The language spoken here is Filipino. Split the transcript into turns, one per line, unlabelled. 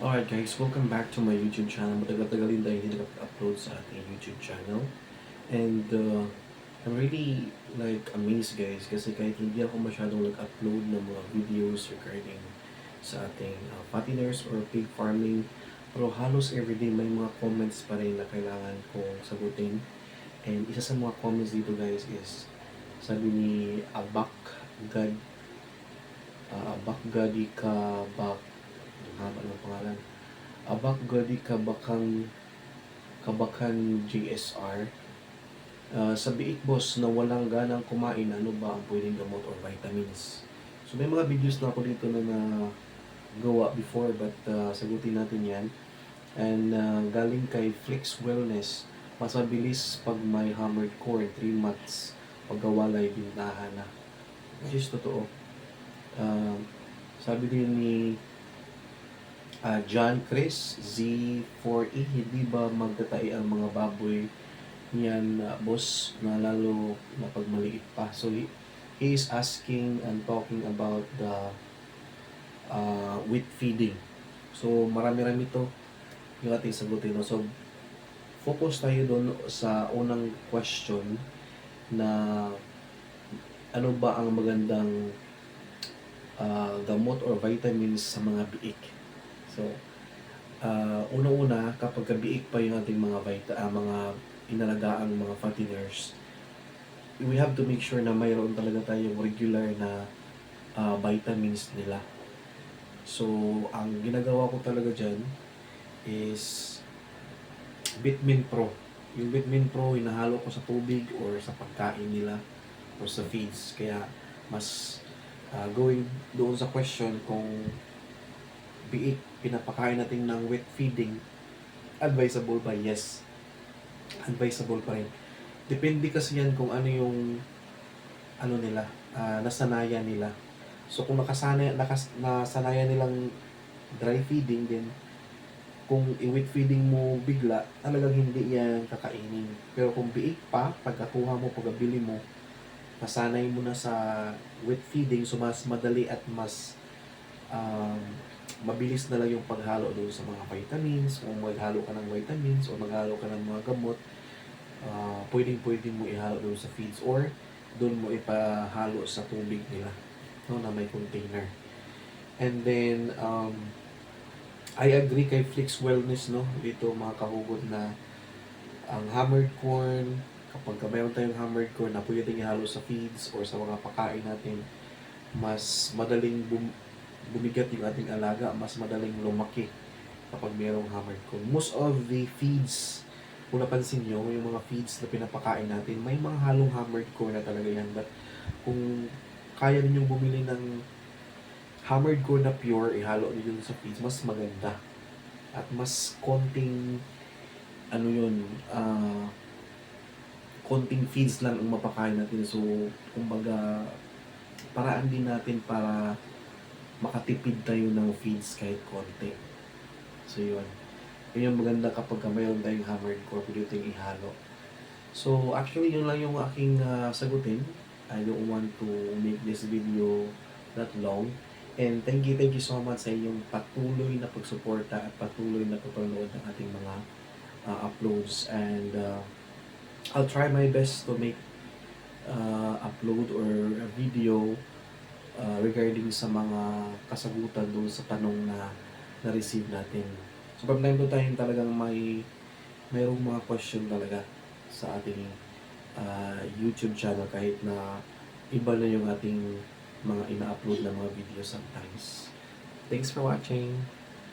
Alright guys, welcome back to my YouTube channel. Matagal-tagal din tayo hindi nag-upload sa ating YouTube channel. And uh, I'm really like amazed guys kasi kahit hindi ako masyadong nag-upload ng mga videos regarding sa ating uh, fatteners or pig farming pero halos everyday may mga comments pa rin na kailangan kong sagutin. And isa sa mga comments dito guys is sabi ni Abak God uh, Abak Gadi ka Bak haba ng pangalan. Abak Gadi Kabakang Kabakan JSR. Uh, sa biik boss na walang ganang kumain, ano ba ang pwedeng gamot or vitamins? So may mga videos na ako dito na nagawa before but uh, sagutin natin yan. And uh, galing kay Flex Wellness, mas mabilis pag may hammered core, 3 months pagkawalay bintahan na. Which is totoo. Uh, sabi din ni Ah, John Chris, Z4E, hindi ba magtatay ang mga baboy niyan, ah, boss, na lalo na pag pa? So, he, he is asking and talking about the uh, wheat feeding. So, marami-rami to yung ating sagutin. No? So, focus tayo doon sa unang question na ano ba ang magandang ah, gamot or vitamins sa mga biik. So, uh, una-una, kapag kabiik pa yung ating mga vita, ah, mga inalagaang mga fatteners, we have to make sure na mayroon talaga tayong regular na ah, vitamins nila. So, ang ginagawa ko talaga dyan is Bitmin Pro. Yung Bitmin Pro, hinahalo ko sa tubig or sa pagkain nila or sa feeds. Kaya, mas ah, going doon sa question kung biik, pinapakain natin ng wet feeding, advisable ba? Yes. Advisable pa rin. Depende kasi yan kung ano yung ano nila, ah, nasanayan nila. So kung nakasanay, nakas, nasanayan nilang dry feeding din, kung i-wet feeding mo bigla, talagang hindi yan kakainin. Pero kung biik pa, pagkakuha mo, pagkabili mo, nasanay mo na sa wet feeding, so mas madali at mas um, mabilis na lang yung paghalo doon sa mga vitamins, kung maghalo ka ng vitamins o maghalo ka ng mga gamot, uh, pwedeng pwedeng mo ihalo doon sa feeds or doon mo ipahalo sa tubig nila no, na may container. And then, um, I agree kay Flix Wellness, no? Dito mga kahugot na ang hammered corn, kapag ka mayroon tayong hammered corn na pwedeng ihalo sa feeds or sa mga pakain natin, mas madaling bum- bumigat yung ating alaga, mas madaling lumaki kapag mayroong hammered corn. Most of the feeds, kung napansin nyo, yung mga feeds na pinapakain natin, may mga halong hammered corn na talaga yan. But kung kaya ninyong bumili ng hammered corn na pure, ihalo dun sa feeds, mas maganda. At mas konting, ano yun, ah, konting feeds lang ang mapakain natin. So, kumbaga, paraan din natin para makatipid tayo ng feeds kahit konti. So, yun. Yun yung maganda kapag mayroon tayong hammered core, pwede ihalo. So, actually, yun lang yung aking ah, sagutin. I don't want to make this video that long. And thank you, thank you so much sa inyong patuloy na pagsuporta at patuloy na pagpanood ng ating mga ah, uploads. And uh, I'll try my best to make uh, upload or a video uh, regarding sa mga kasagutan doon sa tanong na na-receive natin. So, from time to time talagang may mayroong mga question talaga sa ating uh, YouTube channel kahit na iba na yung ating mga ina-upload na mga video sometimes. Thanks for watching!